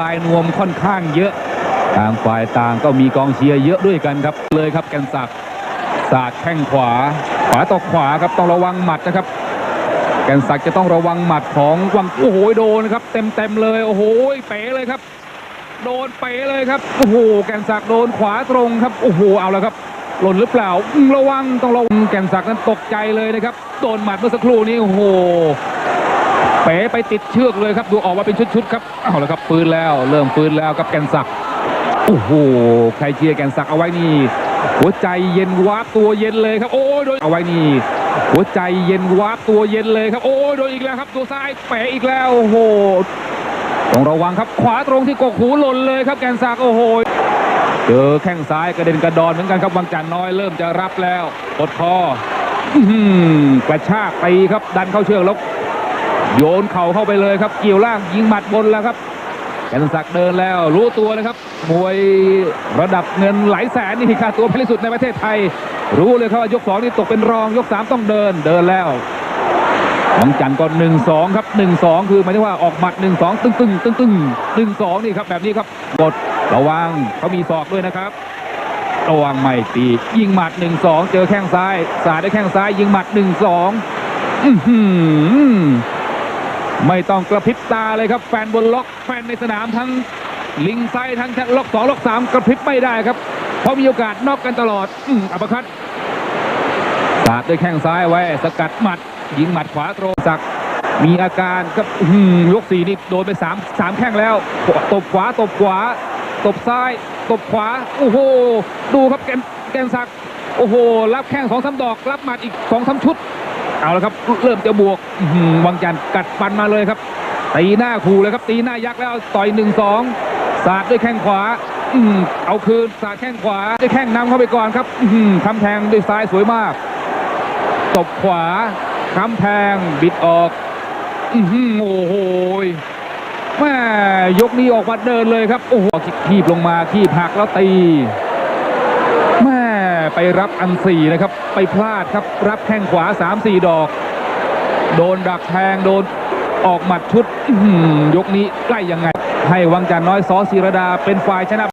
ลายนวมค่อนข้างเยอะต่างฝ่ายต่างก็มีกองเชียร์เยอะด้วยกันครับ เลยครับแกนศักดิ์สาดแข้งขวา ขวาต่อขวาครับต้องระวังหมัดนะครับ แกนศักดิ์จะต้องระวังหมัดของวังโอ้โหโดนครับ เต็มเต็มเลยโอ้โหเป๋เลยครับ โดนเป๋เลยครับโอ้โหแกนศักดิ์โดนขวาตรงครับโอ้โหเอาแล้วครับหล่นหรือเปล่าระวังต้องระวังแกนศักดิ์นั้นตกใจเลยนะครับโดนหมัดเมื่อสักครู่นี้โอ้โห เป๋ไปติดเชือกเลยครับดูออกว่าเป็นชุดๆครับเอาละครับฟื้นแล้ว เริ่มฟื้นแล้วครับแกนศักดิ์โอ้โหใครเชียร์แกนศักดิ์เอาไว้นี่ หัวใจเย็นวาบตัวเย็นเลยครับ โอ้ยโดนเอาไว้นี่ หัวใจเย็นวาบตัวเย็นเลยครับ โอ้ยโดนอีกแล้วครับตัวซ้ายเป๋อีกแล้วโอ้โหต้องระวังครับขวาตรงที่กกหูหล่นเลยครับแกนศักดิ์โอ้โหเจอแข้งซ้ายกระเด็นกระดอนเหมือนกันครับวังจันน้อยเริ่มจะรับแล้วกดคอหือกระชากตีครับดันเข้าเชือกแล้ว โยนเข่าเข้าไปเลยครับ เกี่ยวล่างยิงหมัดบนแล้วครับแกนศักดิ์เดินแล้วรู้ตัวเลยครับ มวยระดับเงินหลายแสนนี่ค่าตัวแพงที่สุดในประเทศไทย รู้เลยครับว่ายกสองนี่ตกเป็นรองยกสามต้องเดินเดินแล้วหวังจันทร์ก็หนึ่งสองครับหนึ่งสองคือหมายถึงว่าออกหมัดหนึ่งสองตึ้งตึ้งตึ้งตึ้งหนึ่งสองนี่ครับแบบนี้ครับกดระวังเขามีศอกด้วยนะครับระวังไม่ตียิงหมัดหนึ่งสองเจอแข้งซ้าย สาดด้วยแข้งซ้ายยิงหมัดหนึ่งสองอื้อหือ ไม่ต้องกระพริบตาเลยครับ แฟนบนล็อกแฟนในสนามทั้งลิงไซทั้งล็อกสองล็อกสามกระพริบไม่ได้ครับ เพราะมีโอกาสนอกกันตลอด อืมอัปคัตสาดด้วยแข้งซ้ายไว้ สกัดหมัด ยิงหมัดขวาตรงสักมีอาการครับอื้อหือยกสี่นี่โดนไปสามสามแข้งแล้ว ตบขวาตบขวา ตบซ้าย ตบขวา โอ้โห ดูครับแกนแกนสัก โอ้โห รับแข้งสองสามดอก รับหมัดอีกสองสามชุด เอาละครับเริ่มจะบวกวังจันทร์กัดฟันมาเลยครับตีหน้าขู่เลยครับ ตีหน้ายักษ์แล้วต่อยหนึ่งสองสาดด้วยแข้งขวาอืเอาคืนสาดแข้งขวาด้วยแข้งนำเข้าไปก่อนครับอื้อหือคำแทงด้วยซ้ายสวยมากตบขวาคำแทงบิดออกอืโอ้โหแม่ยกนี้ออกมาเดินเลยครับโอ้โหขีบลงมาขีบหักแล้วตี ไปรับอันสี่นะครับ ไปพลาดครับรับแข้งขวา 3-4 ดอก โดนดักแทงโดนออกหมัดชุดยกนี้ใกล้ยังไง ให้วังจันน้อยซอศิรดาเป็นฝ่ายชนะ